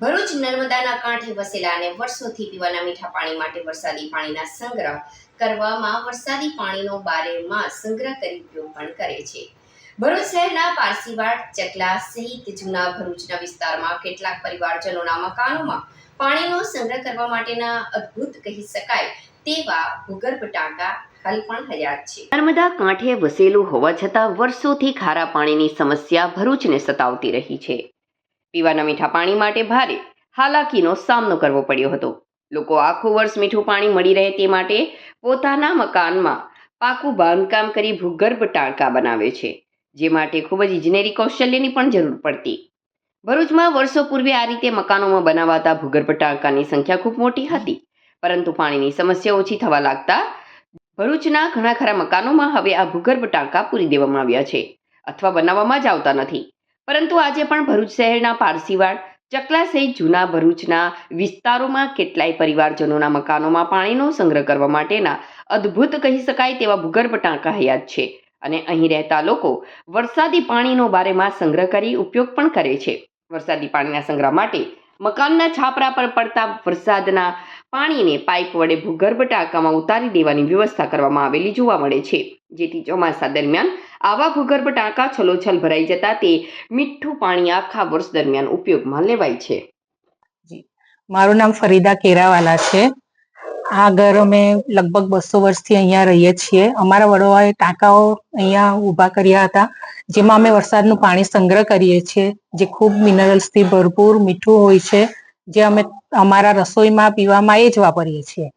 ભરૂચ નર્મદાના કાંઠે વસેલા અને વર્ષોથી પીવાના મીઠા પાણી માટે વરસાદી પાણીના સંગ્રહ કરવામાં વરસાદી પાણીનો બારેમાં સંગ્રહ કરી ઉપયોગ પણ કરે છે. ભરૂચ શહેરના પારસીવાડ, ચકલા સહિત જૂના ભરૂચના વિસ્તારમાં કેટલાક પરિવારજનોના મકાનોમાં પાણીનો સંગ્રહ કરવા માટેના અદ્ભુત કહી શકાય તેવા ભૂગર્ભ ટાંકા પણ હયાત છે. નર્મદા કાંઠે વસેલું હોવા છતાં વર્ષોથી ખારા પાણીની સમસ્યા ભરૂચને સતાવતી રહી છે. પીવાના મીઠા પાણી માટે ભારે હાલાકીનો સામનો કરવો પડ્યો હતો. લોકો આખું વર્ષ મીઠું પાણી મળી રહે તે માટે પોતાના મકાનમાં પાકું બાંધકામ કરી ભૂગર્ભ ટાંકા બનાવે છે, જે માટે ખૂબ જ ઇજનેરી કૌશલ્યની પણ જરૂર પડતી. ભરૂચમાં વર્ષો પૂર્વે આ રીતે મકાનોમાં બનાવાતા ભૂગર્ભ ટાંકાની સંખ્યા ખૂબ મોટી હતી, પરંતુ પાણીની સમસ્યા ઓછી થવા લાગતા ભરૂચના ઘણા ખરા મકાનોમાં હવે આ ભૂગર્ભ ટાંકા પૂરી દેવામાં આવ્યા છે, અથવા બનાવવામાં જ આવતા નથી. પરંતુ આજે પણ ભરૂચ શહેરના પારસીવાડ ચકલા સહિત જૂના ભરૂચના વિસ્તારોમાં કેટલાય પરિવારજનોના મકાનોમાં પાણીનો સંગ્રહ કરવા માટેના અદ્ભુત કહી શકાય તેવા ભૂગર્ભ ટાંકા હયાત છે. અને અહીં રહેતા લોકો વરસાદી પાણીનો બારેમાં સંગ્રહ કરી ઉપયોગ પણ કરે છે. વરસાદી પાણીના સંગ્રહ માટે મકાનના છાપરા પર પડતા વરસાદના પાણીને પાઇપ વડે ભૂગર્ભ ટાંકામાં ઉતારી દેવાની વ્યવસ્થા કરવામાં આવેલી જોવા મળે છે. જેથી ચોમાસા દરમિયાન આવા ભૂગર્ભ ટાંકા છલોછલ ભરાઈ જતા તે મીઠું પાણી આખા વર્ષ દરમિયાન ઉપયોગમાં લેવાય છે. મારું નામ ફરીદા કેરાવાલા છે. આ ઘર અમે લગભગ બસો વર્ષથી અહીંયા રહીએ છીએ. અમારા વડવાએ ટાંકાઓ અહીંયા ઊભા કર્યા હતા, જેમાં અમે વરસાદનું પાણી સંગ્રહ કરીએ છીએ, જે ખૂબ મિનરલ્સથી ભરપૂર મીઠું હોય છે, જે અમે અમારા રસોઈમાં પીવામાં એ જ વાપરીએ છીએ.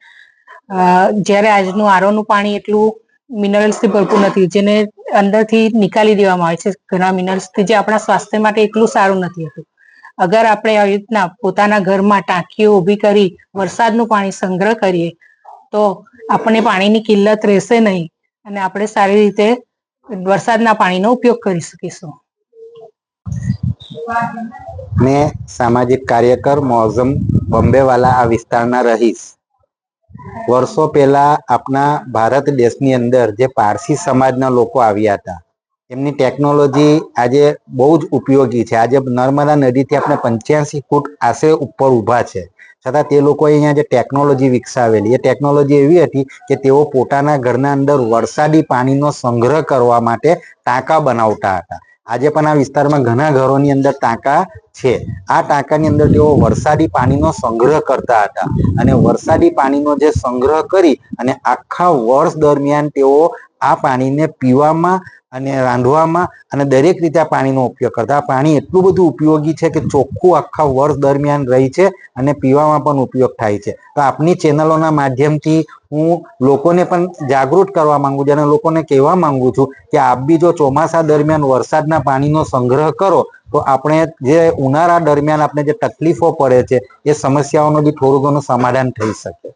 જ્યારે આજનું આરોનું પાણી એટલું મિનરલ્સથી ભરપૂર નથી, જેને અંદરથી નિકાલી દેવામાં આવે છે ઘણા મિનરલ્સથી જે આપણા સ્વાસ્થ્ય માટે એટલું સારું નથી હતું. અગર આપણે આવી રીતના પોતાના ઘરમાં ટાંકીઓ ઊભી કરી, વરસાદનું પાણી સંગ્રહ કરીએ, તો આપણને પાણીની કિલ્લત રહેશે નહીં અને આપણે સારી રીતે વરસાદના પાણીનો ઉપયોગ કરી શકીશું. મેં સામાજિક કાર્યકર મોઝમ બોમ્બેવાલા આ વિસ્તારના રહીશ. વર્ષો પહેલા આપણા ભારત દેશની અંદર જે પારસી સમાજના લોકો આવ્યા હતા, એમની ટેકનોલોજી આજે બહુ જ ઉપયોગી છે. આજે નર્મદા નદીથી આપણે પંચ્યાસી ફૂટ આશરે ઉપર ઊભા છે. છતાં તે લોકોએ અહીંયા જે ટેકનોલોજી વિકસાવેલી, એ ટેકનોલોજી એવી હતી કે તેઓ પોતાના ઘરના અંદર વરસાદી પાણીનો સંગ્રહ કરવા માટે ટાંકા બનાવતા હતા. આજે પણ આ વિસ્તારમાં ઘણા ઘરોની અંદર ટાંકા છે. આ ટાંકાની અંદર તેઓ વરસાદી પાણીનો સંગ્રહ કરતા હતા. અને વરસાદી પાણીનો જે સંગ્રહ કરી અને આખા વર્ષ દરમિયાન તેઓ આ પાણીને પીવામાં અને રાંધવામાં અને દરેક રીતે આ પાણીનો ઉપયોગ કરતા. પાણી એટલું બધું ઉપયોગી છે કે ચોખ્ખું આખા વર્ષ દરમિયાન રહી છે અને પીવામાં પણ ઉપયોગ થાય છે. તો આપની ચેનલોના માધ્યમથી હું લોકોને પણ જાગૃત કરવા માંગુ છું અને લોકોને કહેવા માંગુ છું કે આપ બી જો ચોમાસા દરમિયાન વરસાદના પાણીનો સંગ્રહ કરો, તો આપણે જે ઉનાળા દરમિયાન આપણે જે તકલીફો પડે છે, એ સમસ્યાઓનું બી થોડું ઘણું સમાધાન થઈ શકે.